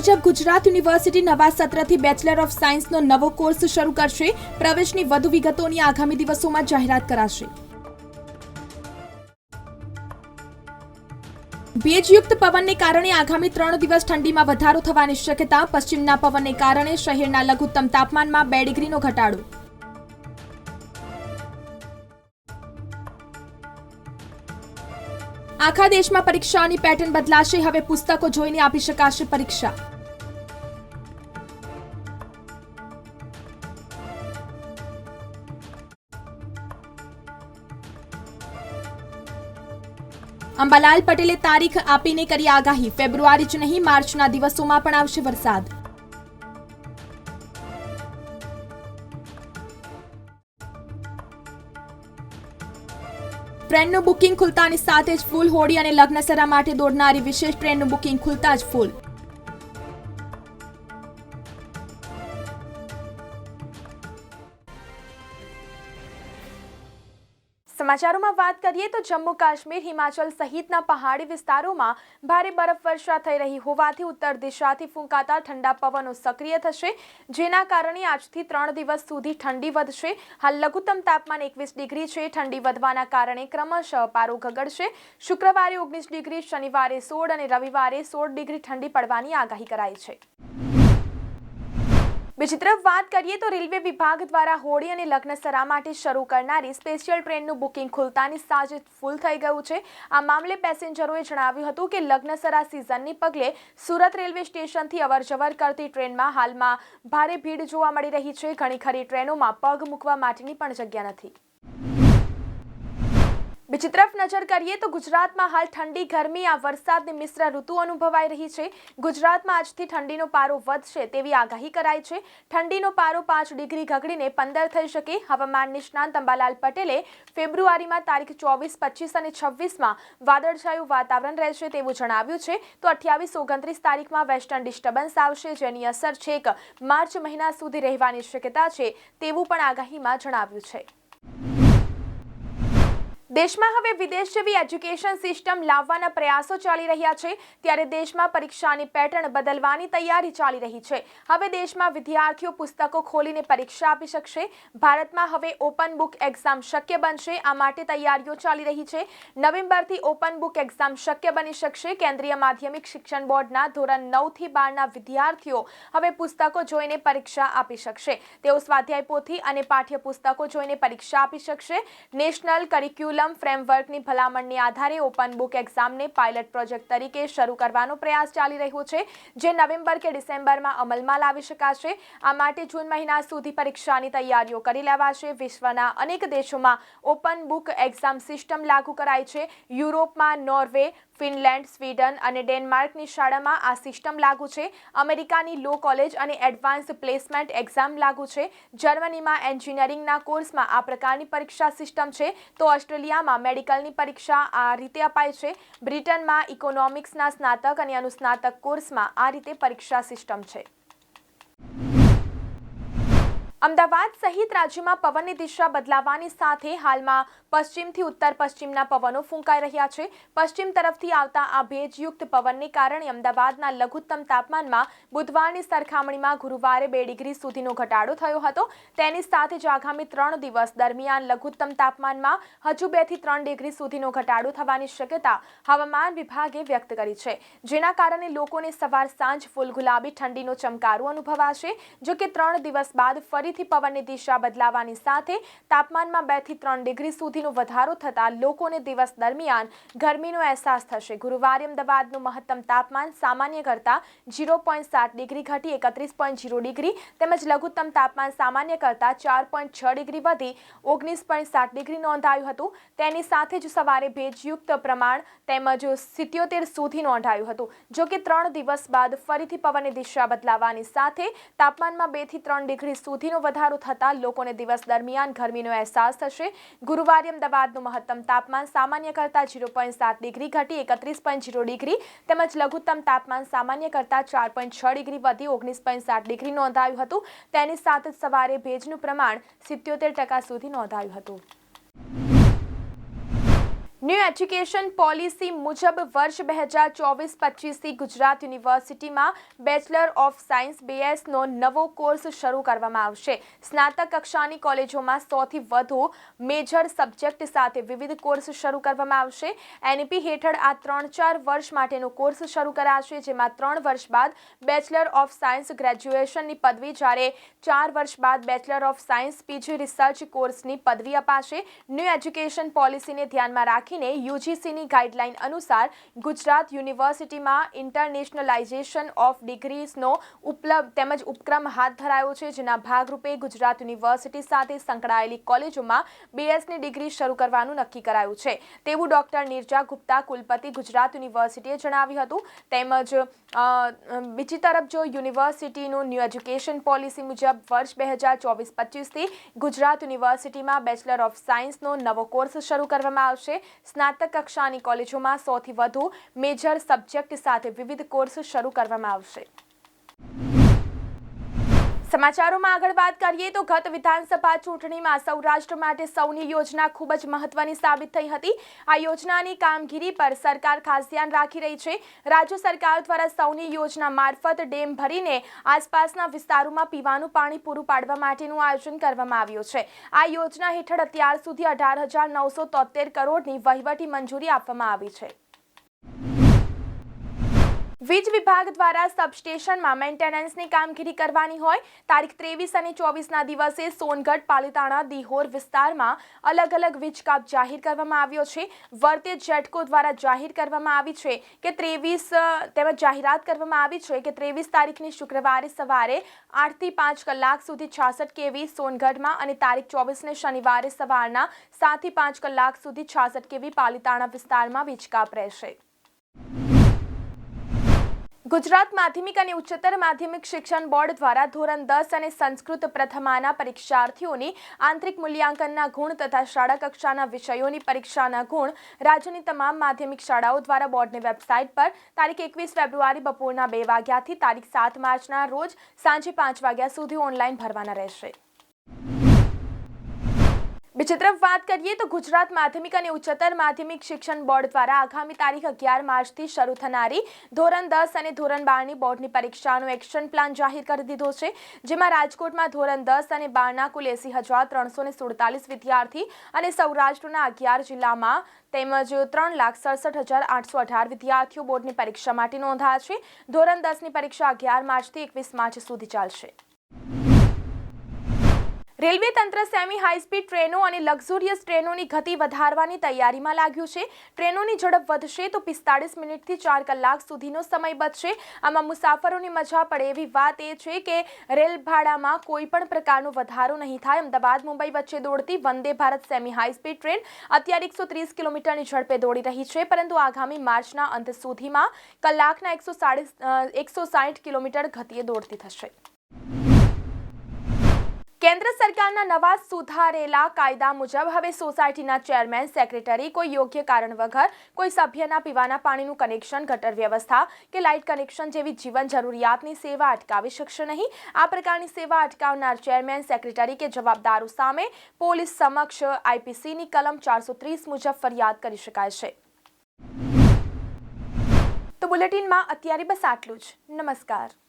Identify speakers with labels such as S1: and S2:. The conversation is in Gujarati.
S1: મુજબ ગુજરાત યુનિવર્સિટી નવા સત્રથી બેચલર ઓફ સાયન્સનો નવો કોર્સ શરૂ કરશે પ્રવેશની વધુ વિગતોની આગામી દિવસોમાં જાહેરાત કરાશે ભેજયુક્ત પવનને કારણે આગામી ત્રણ દિવસ ઠંડીમાં વધારો થવાની શક્યતા પશ્ચિમના પવનને કારણે શહેરના લઘુત્તમ તાપમાનમાં બે ડિગ્રીનો ઘટાડો આખા દેશમાં પરીક્ષાની પેટર્ન બદલાશે હવે પુસ્તકો જોઈને આપી શકાશે પરીક્ષા અંબાલાલ પટેલે તારીખ આપીને કરી આગાહી ફેબ્રુઆરી જ નહીં માર્ચના દિવસોમાં પણ આવશે વરસાદ ટ્રેનનું બુકિંગ ખુલતાની સાથે જ ફૂલ હોડી અને લગ્નસરા માટે દોડનારી વિશેષ ટ્રેનનું બુકિંગ ખુલતા જ ફૂલ સમાચારોમાં વાત કરીએ તો જમ્મુ કાશ્મીર હિમાચલ સહિતના પહાડી વિસ્તારોમાં ભારે બરફવર્ષા થઈ રહી હોવાથી ઉત્તર દિશાથી ફૂંકાતા ઠંડા પવનો સક્રિય થશે જેના કારણે આજથી ત્રણ દિવસ સુધી ઠંડી વધશે હાલ લઘુત્તમ તાપમાન એકવીસ ડિગ્રી છે ઠંડી વધવાના કારણે ક્રમશઃ પારો ગગડશે શુક્રવારે ઓગણીસ ડિગ્રી શનિવારે સોળ અને રવિવારે સોળ ડિગ્રી ઠંડી પડવાની આગાહી કરાઈ છે બીજી તરફ વાત કરીએ તો રેલવે વિભાગ દ્વારા હોળી અને લગ્નસરા માટે શરૂ કરનારી સ્પેશિયલ ટ્રેનનું બુકિંગ ખુલતાની સાંજે ફૂલ થઈ ગયું છે આ મામલે પેસેન્જરોએ જણાવ્યું હતું કે લગ્નસરા સિઝનની પગલે સુરત રેલવે સ્ટેશનથી અવરજવર કરતી ટ્રેનમાં હાલમાં ભારે ભીડ જોવા મળી રહી છે ઘણી ખરી ટ્રેનોમાં પગ મૂકવા માટેની પણ જગ્યા નથી બીજી તરફ નજર કરીએ તો ગુજરાતમાં હાલ ઠંડી ગરમી આ વરસાદની મિશ્ર ઋતુ અનુભવાઈ રહી છે ગુજરાતમાં આજથી ઠંડીનો પારો વધશે તેવી આગાહી કરાઈ છે ઠંડીનો પારો પાંચ ડિગ્રી ઘગડીને પંદર થઈ શકે હવામાન નિષ્ણાંત અંબાલાલ પટેલે ફેબ્રુઆરીમાં તારીખ ચોવીસ પચીસ અને છવ્વીસમાં વાદળછાયું વાતાવરણ રહેશે તેવું જણાવ્યું છે તો અઠ્યાવીસ ઓગણત્રીસ તારીખમાં વેસ્ટર્ન ડિસ્ટર્બન્સ આવશે જેની અસર છેક માર્ચ મહિના સુધી રહેવાની શક્યતા છે તેવું પણ આગાહીમાં જણાવ્યું છે દેશમાં હવે વિદેશ જેવી એજ્યુકેશન સિસ્ટમ લાવવાના પ્રયાસો ચાલી રહ્યા છે ત્યારે દેશમાં પરીક્ષાની પેટર્ન બદલવાની તૈયારી ચાલી રહી છે હવે દેશમાં વિદ્યાર્થીઓ પુસ્તકો ખોલીને પરીક્ષા આપી શકશે ભારતમાં હવે ઓપન બુક એક્ઝામ શક્ય બનશે આ માટે તૈયારીઓ ચાલી રહી છે નવેમ્બરથી ઓપન બુક એક્ઝામ શક્ય બની શકશે કેન્દ્રીય માધ્યમિક શિક્ષણ બોર્ડના ધોરણ નવથી બારના વિદ્યાર્થીઓ હવે પુસ્તકો જોઈને પરીક્ષા આપી શકશે તેઓ સ્વાધ્યાય પોથી અને પાઠ્યપુસ્તકો જોઈને પરીક્ષા આપી શકશે નેશનલ કરિક્યુલ કરિક્યુલમ ફ્રેમવર્કની ભલામણની આધારે ઓપન બુક એક્ઝામને પાયલટ પ્રોજેક્ટ તરીકે શરૂ કરવાનો પ્રયાસ ચાલી રહ્યો છે જે નવેમ્બર કે ડિસેમ્બરમાં અમલમાં લાવી શકાશે આ માટે જૂન મહિના સુધી પરીક્ષાની તૈયારીઓ કરી લેવાશે વિશ્વના અનેક દેશોમાં ઓપન બુક એક્ઝામ સિસ્ટમ લાગુ કરાય છે યુરોપમાં નોર્વે ફિનલેન્ડ સ્વીડન અને ડેનમાર્કની શાળામાં આ સિસ્ટમ લાગુ છે અમેરિકાની લો કોલેજ અને એડવાન્સ પ્લેસમેન્ટ એક્ઝામ લાગુ છે જર્મનીમાં એન્જિનિયરિંગના કોર્સમાં આ પ્રકારની પરીક્ષા સિસ્ટમ છે તો ઓસ્ટ્રેલિયા ઓસ્ટ્રેલિયામાં મેડિકલની પરીક્ષા આ રીતે અપાય છે બ્રિટનમાં ઇકોનોમિક્સના સ્નાતક અને અનુસ્નાતક કોર્સમાં આ રીતે પરીક્ષા સિસ્ટમ છે અમદાવાદ સહિત રાજ્યમાં પવનની દિશા બદલાવાની સાથે હાલમાં પશ્ચિમથી ઉત્તર પશ્ચિમના પવનો ફૂંકાઈ રહ્યા છે પશ્ચિમ તરફથી આવતા આ ભેજયુક્ત પવનને કારણે અમદાવાદના લઘુત્તમ તાપમાનમાં બુધવારની સરખામણીમાં ગુરુવારે બે ડિગ્રી સુધીનો ઘટાડો થયો હતો તેની સાથે જ આગામી ત્રણ દિવસ દરમિયાન લઘુત્તમ તાપમાનમાં હજુ બેથી ત્રણ ડિગ્રી સુધીનો ઘટાડો થવાની શક્યતા હવામાન વિભાગે વ્યક્ત કરી છે જેના કારણે લોકોને સવાર સાંજ ફૂલ ગુલાબી ઠંડીનો ચમકારો અનુભવાશે જો કે ત્રણ દિવસ બાદ ફરી ફરીથી પવનની દિશા બદલાવાની સાથે તાપમાનમાં બેથી ત્રણ ડિગ્રી સુધીનો વધારો થતાં લોકોને દિવસ દરમિયાન ગરમીનો અહેસાસ થશે ગુરુવારે અમદાવાદનું મહત્તમ તાપમાન સામાન્ય કરતાં ઝીરો પોઈન્ટ સાત ડિગ્રી ઘટી એકત્રીસ પોઈન્ટ ઝીરો ડિગ્રી તેમજ લઘુત્તમ તાપમાન સામાન્ય કરતા ચાર પોઈન્ટ છ ડિગ્રી વધી ઓગણીસ પોઈન્ટ સાત ડિગ્રી નોંધાયું હતું તેની સાથે જ સવારે ભેજયુક્ત પ્રમાણ તેમજ સિત્યોતેર સુધી નોંધાયું હતું જોકે ત્રણ દિવસ બાદ ફરીથી પવનની દિશા બદલાવાની સાથે તાપમાનમાં બેથી ત્રણ ડિગ્રી સુધીનો વધારો થતાં લોકોને દિવસ દરમિયાન ગરમીનો અહેસાસ થશે ગુરુવારે અમદાવાદનું મહત્તમ તાપમાન સામાન્ય કરતાં ઝીરો પોઈન્ટ સાત ડિગ્રી ઘટી એકત્રીસ પોઈન્ટ ઝીરો ડિગ્રી તેમજ લઘુત્તમ તાપમાન સામાન્ય કરતાં ચાર પોઈન્ટ છ ડિગ્રી વધી ઓગણીસ પોઈન્ટ સાત ડિગ્રી નોંધાયું હતું તેની સાથે જ સવારે ભેજનું પ્રમાણ સિત્યોતેર ટકા સુધી નોંધાયું હતું ન્યૂ એજ્યુકેશન પોલિસી મુજબ વર્ષ બે હજાર ચોવીસ પચીસથી ગુજરાત યુનિવર્સિટીમાં બેચલર ઓફ સાયન્સ બીએસનો નવો કોર્સ શરૂ કરવામાં આવશે સ્નાતક કક્ષાની કોલેજોમાં સોથી વધુ મેજર સબ્જેક્ટ સાથે વિવિધ કોર્સ શરૂ કરવામાં આવશે એનપી e હેઠળ આ ત્રણ ચાર વર્ષ માટેનો કોર્સ શરૂ કરાશે જેમાં ત્રણ વર્ષ બાદ બેચલર ઓફ સાયન્સ ગ્રેજ્યુએશનની પદવી જ્યારે ચાર વર્ષ બાદ bachelor of science PG research કોર્સની પદવી અપાશે ન્યૂ એજ્યુકેશન પોલિસીને ધ્યાનમાં રાખી રાખીને યુજીસીની ગાઇડલાઇન અનુસાર ગુજરાત યુનિવર્સિટીમાં ઇન્ટરનેશનલાઇઝેશન ઓફ ડિગ્રીઝનો ઉપલબ્ધ તેમજ ઉપક્રમ હાથ ધરાયો છે જેના ભાગરૂપે ગુજરાત યુનિવર્સિટી સાથે સંકળાયેલી કોલેજોમાં બીએસની ડિગ્રી શરૂ કરવાનું નક્કી કરાયું છે તેવું ડોક્ટર નિર્જા ગુપ્તા કુલપતિ ગુજરાત યુનિવર્સિટીએ જણાવ્યું હતું તેમજ બીજી તરફ જો યુનિવર્સિટીનું ન્યૂ એજ્યુકેશન પોલિસી મુજબ વર્ષ બે હજાર ચોવીસ પચીસથી ગુજરાત યુનિવર્સિટીમાં બેચલર ઓફ સાયન્સનો નવો કોર્સ શરૂ કરવામાં આવશે સ્નાતક કક્ષાની કોલેજોમાં સૌથી વધુ મેજર સબ્જેક્ટ સાથે વિવિધ કોર્સ શરૂ કરવામાં આવશે સમાચારોમાં આગળ વાત કરીએ તો ગત વિધાનસભા ચૂંટણીમાં સૌરાષ્ટ્ર માટે સૌની યોજના ખૂબ જ મહત્વની સાબિત થઈ હતી આ યોજનાની કામગીરી પર સરકાર ખાસ ધ્યાન રાખી રહી છે રાજ્ય સરકાર દ્વારા સૌની યોજના મારફત ડેમ ભરીને આસપાસના વિસ્તારોમાં પીવાનું પાણી પૂરું પાડવા માટેનું આયોજન કરવામાં આવ્યું છે આ યોજના હેઠળ અત્યાર સુધી અઢાર હજાર નવસો તોતેર કરોડની વહીવટી મંજૂરી આપવામાં આવી છે વીજ વિભાગ દ્વારા સબસ્ટેશનમાં મેન્ટેનન્સની કામગીરી કરવાની હોય તારીખ ત્રેવીસ અને ચોવીસના દિવસે સોનગઢ પાલિતાણા દિહોર વિસ્તારમાં અલગ અલગ વીજ કાપ જાહેર કરવામાં આવ્યો છે વર્તે જેટકો દ્વારા જાહેર કરવામાં આવી છે કે ત્રેવીસ તેમજ જાહેરાત કરવામાં આવી છે કે ત્રેવીસ તારીખની શુક્રવારે સવારે આઠથી પાંચ કલાક સુધી છાસઠ કેવી સોનગઢમાં અને તારીખ ચોવીસને શનિવારે સવારના સાતથી પાંચ કલાક સુધી છાસઠ કેવી પાલિતાણા વિસ્તારમાં વીજ કાપ રહેશે ગુજરાત માધ્યમિક અને ઉચ્ચતર માધ્યમિક શિક્ષણ બોર્ડ દ્વારા ધોરણ દસ અને સંસ્કૃત પ્રથમાના પરીક્ષાર્થીઓની આંતરિક મૂલ્યાંકનના ગુણ તથા શાળા કક્ષાના વિષયોની પરીક્ષાના ગુણ રાજ્યની તમામ માધ્યમિક શાળાઓ દ્વારા બોર્ડની વેબસાઇટ પર તારીખ એકવીસ ફેબ્રુઆરી બપોરના બે વાગ્યાથી તારીખ સાત માર્ચના રોજ સાંજે પાંચ વાગ્યા સુધી ઓનલાઈન ભરવાના રહેશે બીજી તરફ વાત કરીએ તો ગુજરાત માધ્યમિક અને ઉચ્ચતર માધ્યમિક શિક્ષણ બોર્ડ દ્વારા આગામી તારીખ અગિયાર માર્ચથી શરૂ થનારી ધોરણ દસ અને ધોરણ બારની બોર્ડની પરીક્ષાનો એક્શન પ્લાન જાહેર કરી દીધો છે જેમાં રાજકોટમાં ધોરણ દસ અને બારના કુલ એસી હજાર ત્રણસો ને સુડતાલીસ વિદ્યાર્થી અને સૌરાષ્ટ્રના અગિયાર જિલ્લામાં તેમજ ત્રણ લાખ સડસઠ હજાર આઠસો અઢાર વિદ્યાર્થીઓ બોર્ડની પરીક્ષા માટે નોંધાયા છે ધોરણ દસની પરીક્ષા અગિયાર માર્ચથી એકવીસ માર્ચ સુધી ચાલશે રેલવે તંત્ર સેમી હાઈસ્પીડ ટ્રેનો અને લક્ઝુરિયસ ટ્રેનોની ગતિ વધારવાની તૈયારીમાં લાગ્યું છે ટ્રેનોની ઝડપ વધશે તો પિસ્તાળીસ મિનિટથી ચાર કલાક સુધીનો સમય બચશે આમાં મુસાફરોની મજા પડે એવી વાત એ છે કે રેલ ભાડામાં કોઈ પણ પ્રકારનો વધારો નહીં થાય અમદાવાદ મુંબઈ વચ્ચે દોડતી Vande Bharat semi high speed train અત્યારે એકસો ત્રીસ કિલોમીટરની ઝડપે દોડી રહી છે પરંતુ આગામી માર્ચના અંત સુધીમાં કલાકના એકસો સાડી એકસો સાઠ કિલોમીટર ગતિએ દોડતી થશે કેન્દ્ર સરકારના નવા સુધારેલા કાયદા મુજબ હવે સોસાયટીના ચેરમેન સેક્રેટરી કોઈ યોગ્ય કારણ વગર કોઈ સભ્યના પીવાના પાણીનું કનેક્શન ગટર વ્યવસ્થા કે લાઇટ કનેક્શન જેવી જીવન જરૂરિયાતની સેવા અટકાવી શકશે નહીં આ પ્રકારની સેવા અટકાવનાર ચેરમેન સેક્રેટરી કે જવાબદારો સામે પોલીસ સમક્ષ આઈપીસીની કલમ ચારસો ત્રીસ મુજબ ફરિયાદ કરી શકાય છે તો બુલેટિનમાં અત્યારે બસ આટલું જ નમસ્કાર